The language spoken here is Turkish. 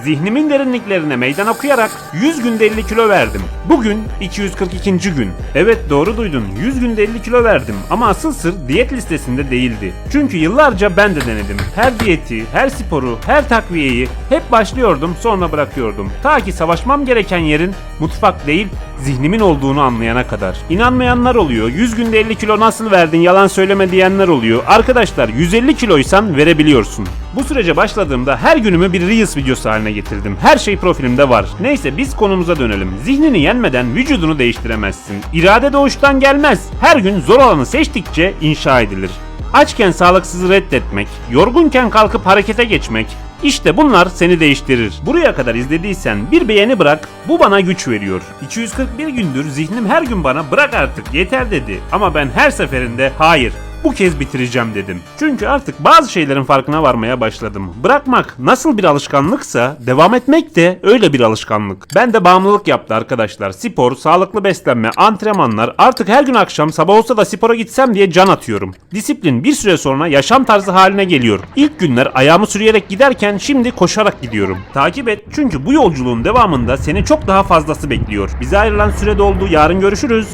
Zihnimin derinliklerine meydan okuyarak 100 günde 50 kilo verdim. Bugün 242. gün. Evet doğru duydun 100 günde 50 kilo verdim ama asıl sır diyet listesinde değildi. Çünkü yıllarca ben de denedim. Her diyeti, her sporu, her takviyeyi hep başlıyordum sonra bırakıyordum. Ta ki savaşmam gereken yerin mutfak değil zihnimin olduğunu anlayana kadar. İnanmayanlar oluyor. 100 günde 50 kilo nasıl verdin yalan söyleme diyenler oluyor. Arkadaşlar 150 kiloysan verebiliyorsun. Bu sürece başladığımda her günümü bir Reels videosu haline getirdim. Her şey profilimde var. Neyse biz konumuza dönelim. Zihnini yenmeden vücudunu değiştiremezsin. İrade doğuştan gelmez. Her gün zor olanı seçtikçe inşa edilir. Açken sağlıksızı reddetmek, yorgunken kalkıp harekete geçmek, işte bunlar seni değiştirir. Buraya kadar izlediysen bir beğeni bırak, bu bana güç veriyor. 241 gündür zihnim her gün bana bırak artık yeter dedi. Ama ben her seferinde hayır, bu kez bitireceğim dedim. Çünkü artık bazı şeylerin farkına varmaya başladım. Bırakmak nasıl bir alışkanlıksa devam etmek de öyle bir alışkanlık. Ben de bağımlılık yaptı arkadaşlar. Spor, sağlıklı beslenme, antrenmanlar artık her gün akşam sabah olsa da spora gitsem diye can atıyorum. Disiplin bir süre sonra yaşam tarzı haline geliyor. İlk günler ayağımı sürüyerek giderken şimdi koşarak gidiyorum. Takip et çünkü bu yolculuğun devamında seni çok daha fazlası bekliyor. Bize ayrılan süre doldu. Yarın görüşürüz.